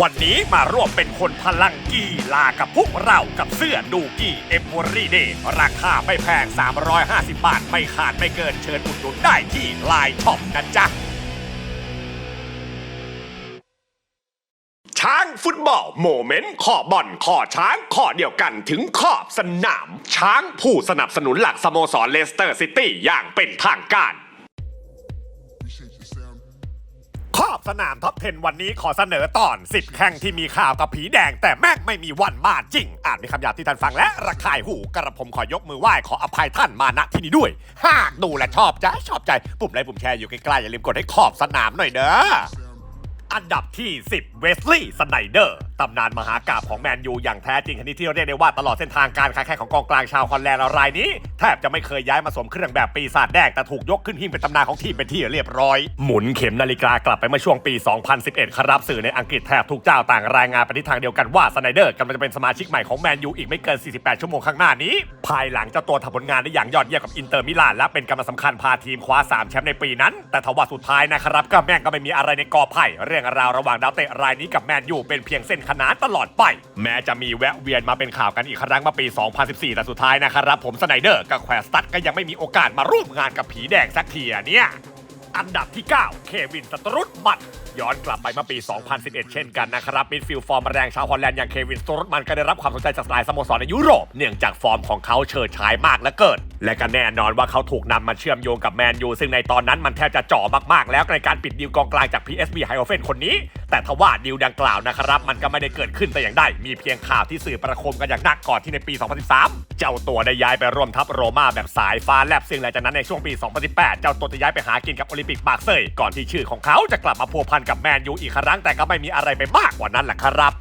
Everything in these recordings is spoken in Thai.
วันนี้มาร่วมเป็นคนพลังกีฬากับพวกเรากับเสื้อดูกี้เอม o รีเดย์ราคาไม่แพง 350 บาท ไม่ขาดไม่เกินเชิญอุดหนุนได้ที่ไลน์ช็อปนะจ๊ะ ช้างฟุตบอลโมเมนต์ขอบอลขอช้างขอเดียวกันถึงขอบสนาม ช้างผู้สนับสนุนหลักสโมสรเลสเตอร์ซิตี้อย่างเป็นทางการ สนามท็อป10 วันนี้ขอเสนอตอน 10 แข่งที่มีข่าวกับผีแดง แต่แม่งไม่มีวันมาจริง อาจมีคำหยาบที่ท่านฟังและระคายหูกระผมขอยกมือไหว้ขออภัยท่านมาณที่นี้ด้วย หากดูและชอบใจชอบใจ ปุ่มไลค์ปุ่มแชร์อยู่ใกล้ๆอย่าลืมกดให้ขอบสนามหน่อยเด้อ อันดับที่ 10 เวสลีย์สไนเดอร์ ตำนานมหากาบของแมนยูอย่างแท้จริงชนิดที่เรียกได้ว่าตลอดเส้นทางการค้าแข่งของกองกลางชาวฮอลแลนด์รายนี้ แทบจะไม่เคยย้ายมาสวมเครื่องแบบปีศาจแดงแต่ถูกยกขึ้นหิ้งเป็นตำนานของทีมเป็นที่เรียบร้อย หมุนเข็มนาฬิกากลับไปเมื่อช่วงปี 2011 ครับสื่อในอังกฤษแทบทุกเจ้าต่างรายงานไปทิศทางเดียวกันว่าสไนเดอร์กำลังจะเป็นสมาชิกใหม่ของแมนยูอีกไม่เกิน 48 ชั่วโมงข้างหน้านี้ ภายหลังเจ้าตัวทำผลงานได้อย่างยอดเยี่ยมกับอินเตอร์มิลานและเป็นกำลังสำคัญพาทีมคว้า3แชมป์ในปีนั้น แต่ทว่าสุดท้ายนะครับก็แม่งก็ไม่มีอะไรในกอไผ่เรื่องราวระหว่างดาวเตะรายนี้กับแมนยูเป็นเพียงเส้นขนานตลอดไป แม้จะมีแวะเวียนมาเป็นข่าวกันอีกครั้งมื่อปี 2014 แต่สุดท้ายนะครับผมสไนเดอร์กับแควสตัดก็ยังไม่มีโอกาสมาร่วมงานกับผีแดงสักทีเนี่ยอันดับที่ 9 เควินสตรุตมันย้อนกลับไปเมื่อปี 2011 เช่นกันนะครับมิดฟิลด์ฟอร์มแรงชาวฮอลแลนด์อย่างเควินสตรุตมันก็ได้รับความสนใจจากหลายสโมสรในยุโรป เนื่องจากฟอร์มของเขาเฉิดฉายมากและเกิน และก็แน่นอนว่าเขาถูกนำมาเชื่อมโยงกับแมนยูซึ่งในตอนนั้นมันแทบจะจ่อมากๆ แล้วในการปิดดีลกองกลางจาก PSV ไฮโอเฟนคนนี้ แต่ทว่าดีลดังกล่าวนะครับมันก็ไม่ได้เกิดขึ้นแต่อย่างใดมีเพียงข่าวที่สื่อประโคมกันอย่างหนักก่อนที่ในปี 2013 เจ้าตัวได้ย้ายไปร่วมทัพโรม่าแบบสายฟ้าแลบซึ่งหลังจากนั้นในช่วงปี 2018 เจ้าตัวจะย้ายไปหากินกับโอลิมปิกปากเซยก่อนที่ชื่อของเขาจะกลับมาพัวพันกับแมนยูอีกครั้งแต่ก็ไม่มีอะไรไปมากกว่านั้นแหละครับ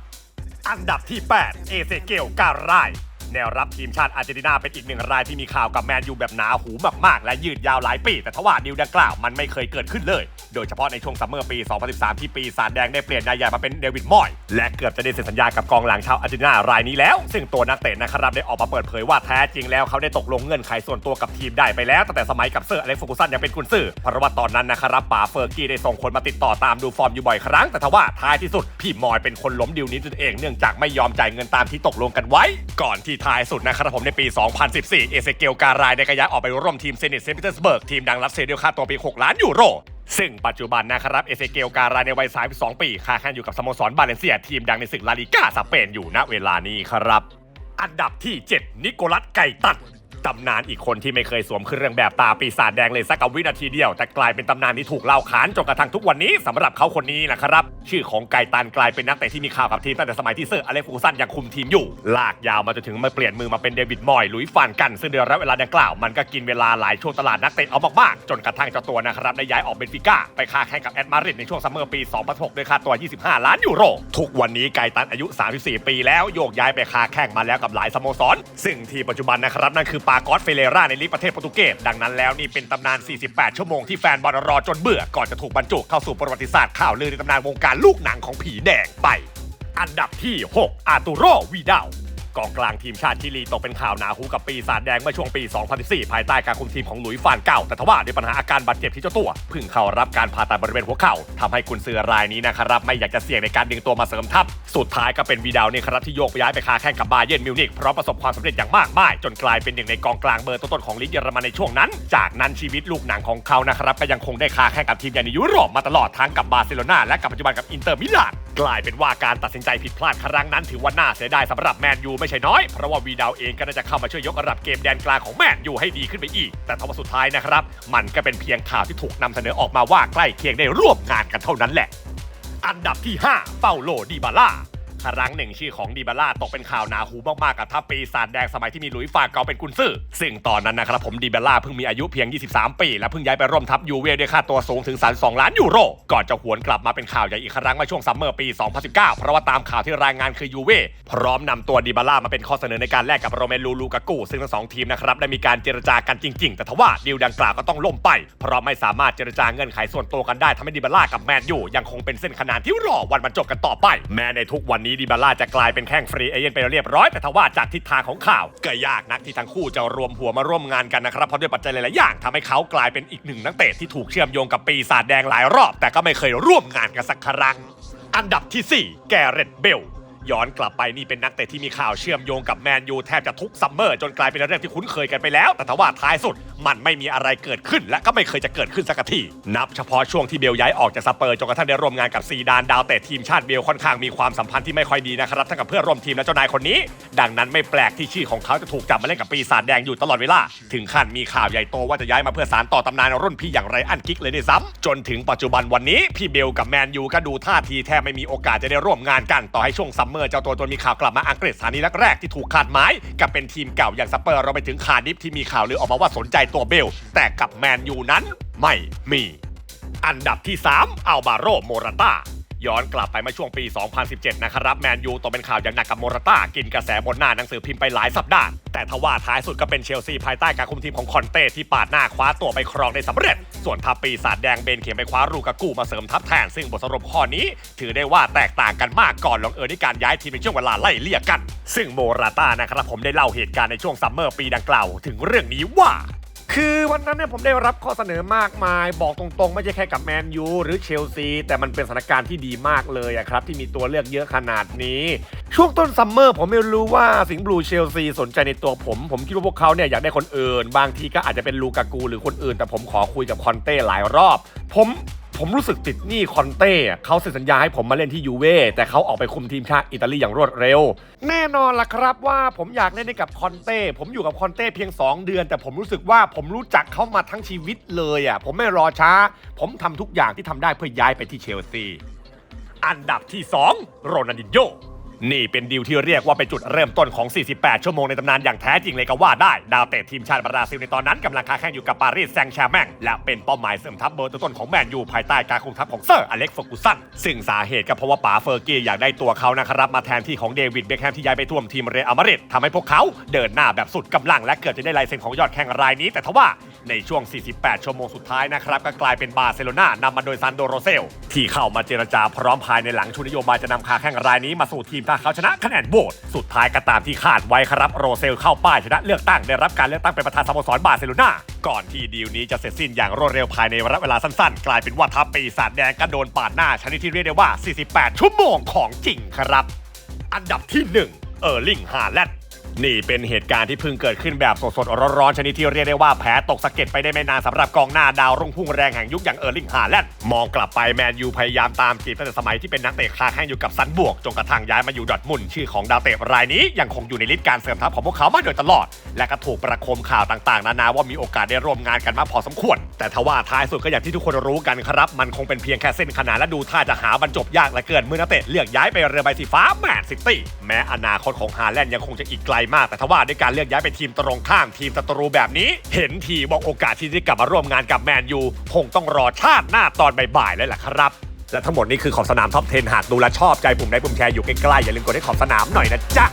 อันดับที่ 8 เอเซเกลการาย แนวรับทีมชาติอาร์เจนตินาเป็นอีกหนึ่งรายที่มีข่าวกับแมนยูแบบหนาหูมากๆ และยืดยาวหลายปี แต่ทว่าดิวดังกล่าวมันไม่เคยเกิดขึ้นเลย โดยเฉพาะในช่วงซัมเมอร์ปี 2013 ที่ปีศาจแดงได้เปลี่ยนนายใหญ่มาเป็นเดวิดมอยและเกือบจะได้เซ็นสัญญากับกองหลังชาวอาร์เจนตินารายนี้แล้ว ซึ่งตัวนักเตะนะครับได้ออกมาเปิดเผยว่าแท้จริงแล้วเขาได้ตกลงเงื่อนไขส่วนตัวกับทีมได้ไปแล้วตั้งแต่สมัยกับเซอร์อเล็กซ์ฟูกุสันยังเป็นกุนซือเพราะว่าตอนนั้นนะครับป๋าเฟอร์กี้ได้ส่งคนมาติดต่อตามดูฟอร์มอยู่บ่อยครั้งแต่ทว่าท้ายที่สุดพี่มอยเป็นคนล้มดิวนี้ตัวเองเนื่องจากไม่ยอมจ่ายเงินตามที่ตกลงกันไว้ ก่อนที่ท้ายสุดนะครับผมในปี 2014 เอเซเกลการายได้กระยะออกไปร่วมทีมเซนิตเซนต์ปีเตอร์สเบิร์กทีมดังรับเซเดียค่าตัวปี 6 ล้านยูโรซึ่งปัจจุบันนะครับเอเซเกลการายในวัย 32 ปีค้าแข่งอยู่กับสโมสรบาเลนเซียทีมดังในศึกลาลิก้าสเปนอยู่ณเวลานี้ครับ อันดับที่ 7 นิโคลัสไก่ตัด ตำนานอีกคนที่ไม่เคยสวมเครื่องแบบตาปีศาจแดงเลยสักกับวินาทีเดียว แต่กลายเป็นตำนานที่ถูกเล่าขานจนกระทั่งทุกวันนี้สำหรับเขาคนนี้นะครับ ชื่อของไก่ตันกลายเป็นนักเตะที่มีข่าวกับทีมตั้งแต่สมัยที่เซอร์อเล็กฟูกุสันยังคุมทีมอยู่ ลากยาวมาจนถึงมาเปลี่ยนมือมาเป็นเดวิดมอยลุยฟานกัน ซึ่งเดือนระยะเวลาดังกล่าวมันก็กินเวลาหลายช่วงตลาดนักเตะเอามากๆจนกระทั่งเจ้าตัวนะครับได้ย้ายออกเบนฟิก้าไปค้าแข่งกับแอดมาริดในช่วงซัมเมอร์ปี 2006ด้วยค่าตัว 25 ล้านยูโรทุกวันนี้ไกตันอายุ 34 ปี แล้วโยกย้ายไปค้าแข่งมาแล้วกับหลายสโมสร ซึ่งที่ปัจจุบันนะครับนั่นคือปากอสเฟเลราในลีกประเทศโปรตุเกสดังนั้นแล้วนี่เป็นตำนาน 48 ชั่วโมงที่แฟนบอลรอจนเบื่อก่อนจะถูกบรรจุเข้าสู่ประวัติศาสตร์ข่าวลือในตำนานวงการลูกหนังของผีแดงไป อันดับที่ 6 อาตูโรวีดาล กองกลางทีมชาติชิลีตกเป็นข่าวหนาหูกับปีศาจแดงเมื่อช่วงปี 2014 ภายใต้การคุมทีมของหลุยฟานเก่า แต่ทว่าด้วยปัญหาอาการบาดเจ็บที่เจ้าตัวเพิ่งเข้ารับการผ่าตัดบริเวณหัวเข่าทำให้กุนซือรายนี้นะครับไม่อยากจะเสี่ยงในการดึงตัวมาเสริมทัพ สุดท้ายก็เป็นวีดาวนี่ครับที่โยกย้ายไปคาแข่งกับบาเยิร์นมิวนิกเพราะประสบความสำเร็จอย่างมากมายจนกลายเป็นหนึ่งในกองกลางเบอร์ต้นๆของลีกเยอรมันในช่วงนั้น จากนั้นชีวิตลูกหนังของเขานะครับก็ยังคงได้คาแข่งกับทีมใหญ่ในยุโรปมาตลอดทั้งกับบาร์เซโลนาและกับปัจจุบันกับอินเตอร์มิลาน กลายเป็นว่าการตัดสินใจผิดพลาดครั้งนั้นถือว่าน่าเสียดายสำหรับแมนยูไม่ใช่น้อย เพราะว่าวีดาวเองก็น่าจะเข้ามาช่วยยกระดับเกมแดนกลางของแมนยูให้ดีขึ้นไปอีก แต่ทว่าสุดท้ายนะครับ มันก็เป็นเพียงข่าวที่ถูกนำเสนอออกมาว่าใกล้เคียงได้ร่วมงานกันเท่านั้นแหละ อันดับที่ 5 เปาโลดีบาล่า ครั้งหนึ่งชื่อของดีบาล่าตกเป็นข่าวหนาหูมากๆกับทัพปีศาจแดงสมัยที่มีหลุยส์ฟากเกาเป็นกุนซือซึ่งตอนนั้นนะครับผมดีบาล่าเพิ่งมีอายุเพียง 23 ปี และเพิ่งย้ายไปร่วมทัพยูเว่ด้วยค่าตัวสูงถึง32ล้านยูโรก่อนจะหวนกลับมาเป็นข่าวใหญ่อีกครั้งเมื่อช่วงซัมเมอร์ปี 2019 เพราะว่าตามข่าวที่รายงานคือยูเว่พร้อมนำตัวดีบาล่ามาเป็นข้อเสนอในการแลกกับโรเมลูลูกากูซึ่งทั้งสองทีมนะครับได้มีการเจรจากันจริง ๆ แต่ทว่าดีลดังกล่าวก็ต้องล่มไป เพราะไม่สามารถเจรจาเงื่อนไขส่วนตัวกันได้ทำให้ดีบาล่ากับแมนยูยังคงเป็นเส้นขนานที่รอวันบรรจบกันต่อไป แม้ในทุกวันนี้ดีบาร่าจะกลายเป็นแข้งฟรีเอเย่นไปเรียบร้อยแต่ทว่าจากทิศทางของข่าว ก็ยากนักที่ทั้งคู่จะรวมหัวมาร่วมงานกันนะครับเพราะด้วยปัจจัยหลาย ๆ อย่างทำให้เขากลายเป็นอีกหนึ่งนักเตะที่ถูกเชื่อมโยงกับปีศาจแดงหลายรอบ แต่ก็ไม่เคยร่วมงานกันสักครั้ง อันดับที่ 4 แกเรตเบล ย้อนกลับไปนี่เป็นนักเตะที่มีข่าวเชื่อมโยงกับแมนยูแทบจะทุกซัมเมอร์จนกลายเป็นเรื่องที่คุ้นเคยกันไปแล้ว แต่ทว่าท้ายสุดมันไม่มีอะไรเกิดขึ้น และก็ไม่เคยจะเกิดขึ้นสักทีนับเฉพาะช่วงที่เบลย้ายออกจากสเปอร์จนกระทั่งได้ร่วมงานกับซีดานดาวเตะทีมชาติเบลค่อนข้างมีความสัมพันธ์ที่ไม่ค่อยดีนะครับทั้งกับเพื่อนร่วมทีมและเจ้านายคนนี้ ดังนั้นไม่แปลกที่ชื่อของเขาจะถูกจับมาเล่นกับปีศาจแดงอยู่ตลอดเวลาถึงขั้นมีข่าวใหญ่โตว่าจะย้ายมาเพื่อสานต่อตำนานรุ่นพี่อย่างไรอันกิกเลยด้วยซ้ำจนถึงปัจจุบันวันนี้พี่เบลกับแมนยูก็ดูท่าทีแทบไม่มีโอกาสจะได้ร่วมงานกันต่อให้ช่วงซัมเมมอร์เจ้าตัวตนมีข่าวกลับมาอังกฤษสถานีแรกๆที่ถูกขาดหมายกับเป็นทีมเก่าอย่างสเปอร์เราไปถึงคาร์ดิฟที่มีข่าวลือออกมาว่าสนใจตัวเบล แต่กับแมนยูนั้นไม่มี อันดับที่ 3 อัลบาโรโมราตา ย้อนกลับไปเมื่อช่วงปี 2017 นะครับแมนยูตกเป็นข่าวอย่างหนักกับโมราต้ากินกระแสบนหน้าหนังสือพิมพ์ไปหลายสัปดาห์ แต่ทว่าท้ายสุดก็เป็นเชลซีภายใต้การคุมทีมของคอนเต้ที่ปาดหน้าคว้าตัวไปครองได้สำเร็จ ส่วนทัพปีศาจแดงเบนเข็มไปคว้ารูกากูมาเสริมทัพแทน ซึ่งบทสรุปข้อนี้ ถือได้ว่าแตกต่างกันมากก่อนลงเอยในการย้ายทีมในช่วงเวลาไล่เลี่ยกัน ซึ่งโมราต้านะครับผมได้เล่าเหตุการณ์ในช่วงซัมเมอร์ปีดังกล่าว ถึงเรื่องนี้ว่า คือวันนั้นเนี่ยผมได้รับข้อเสนอมากมาย บอกตรงๆ ไม่ใช่แค่กับแมนยูหรือเชลซี แต่มันเป็นสถานการณ์ที่ดีมากเลยอะครับ ที่มีตัวเลือกเยอะขนาดนี้ ช่วงต้นซัมเมอร์ผมไม่รู้ว่าสิงห์บลูเชลซีสนใจในตัวผม ผมคิดว่าพวกเขาเนี่ยอยากได้คนอื่น บางทีก็อาจจะเป็นลูกากูหรือคนอื่น แต่ผมขอคุยกับคอนเต้หลายรอบ ผม ผมรู้สึกติดหนี้คอนเต้เขาเซ็นสัญญาให้ผมมาเล่นที่ยูเว่แต่เขาออกไปคุมทีมชาติอิตาลีอย่างรวดเร็ว แน่นอนล่ะครับว่าผมอยากเล่นให้กับคอนเต้ผมอยู่กับคอนเต้เพียง 2 เดือน แต่ผมรู้สึกว่าผมรู้จักเขามาทั้งชีวิตเลยอะผมไม่รอช้า ผมทำทุกอย่างที่ทำได้เพื่อย้ายไปที่เชลซีอันดับที่ 2 โรนัลดินโญ นี่เป็นดีลที่เรียกว่าเป็นจุดเริ่มต้นของ 48 ชั่วโมงในตำนานอย่างแท้จริงเลยก็ว่าได้ ดาวเตะทีมชาติบราซิลในตอนนั้นกำลังค้าแข่งอยู่กับปารีสแซงต์แชร์แมงและเป็นเป้าหมายเสริมทัพเบอร์ต้นของแมนยูภายใต้การคุมทัพของเซอร์อเล็กซ์เฟอร์กูสันซึ่งสาเหตุก็เพราะว่าป๋าเฟอร์กี้อยากได้ตัวเขานะครับมาแทนที่ของเดวิดเบคแฮมที่ย้ายไปท่วมทีมเรอัลมาดริดทำให้พวกเขาเดินหน้าแบบสุดกำลังและเกือบจะได้ลายเซ็นของยอดแข่งรายนี้ แต่ทว่าในช่วง 48 ชั่วโมงสุดท้ายนะครับ ก็กลายเป็นบาร์เซโลนานำมาโดยซันโดโรเซล ที่เข้ามาเจรจาพร้อมภายในหลังชูนโยบายจะนำคาแข่งรายนี้มาสู่ทีมถ้าเขาชนะคะแนนโหวตสุดท้ายก็ตามที่คาดไว้ครับโรเซลเข้าป้ายชนะเลือกตั้งได้รับการเลือกตั้งเป็นประธานสโมสรบาร์เซโลนาก่อนที่ดีลนี้จะเสร็จสิ้นอย่างรวดเร็วภายในระยะเวลาสั้นๆ กลายเป็นว่าทัพปีศาจแดงก็โดนปาดหน้าชนิดที่เรียกได้ว่า 48 ชั่วโมงของจริงครับ อันดับที่ 1 เออร์ลิง ฮาแลนด์ นี่เป็นเหตุการณ์ที่เพิ่งเกิดขึ้นแบบสดๆร้อนๆชนิดที่เรียกได้ว่าแผลตกสะเก็ดไปได้ไม่นานสำหรับกองหน้าดาวรุ่งพุ่งแรงแห่งยุคอย่างเออร์ลิงฮาแลนด์มองกลับไปแมนยูพยายามตามจีบตั้งแต่สมัยที่เป็นนักเตะคาแข่งอยู่กับซันบวกจนกระทั่งย้ายมาอยู่ดอทมุนชื่อของดาวเตะรายนี้ยังคงอยู่ในลิสต์การเสริมทัพของพวกเขามาโดยตลอด และก็ถูกประคมข่าวต่างๆ นานาว่ามีโอกาสได้ร่วมงานกันมาพอสมควร แต่ทว่าท้ายสุดก็อย่างที่ทุกคนรู้กันครับมันคงเป็นเพียงแค่เส้นขนานและดูท่าจะหาบรรจบยากเหลือเกินเมื่อนักเตะเลือกย้ายไปเรือใบสีฟ้าแมนซิตี้แม้อนาคตของฮาแลนด์ยังคงจะอีกไกลมาก แต่ทว่าด้วยการเลือกย้ายไปทีมตรงข้ามทีมศัตรูแบบนี้ เห็นทีบอกโอกาสที่จะกลับมาร่วมงานกับแมนยูคงต้องรอชาติหน้าตอนบ่ายๆแล้วล่ะครับ และทั้งหมดนี้คือขอบสนามท็อป 10 หากดูและชอบใจปุ่มได้ปุ่มแชร์อยู่ใกล้ๆอย่าลืมกดให้ขอบสนามหน่อยนะจ๊ะ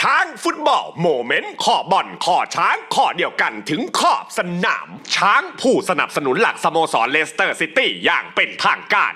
ช้างฟุตบอลโมเมนต์ขอบอลขอช้างขอเดียวกันถึงขอบสนาม ช้างผู้สนับสนุนหลักสโมสรเลสเตอร์ซิตี้อย่างเป็นทางการ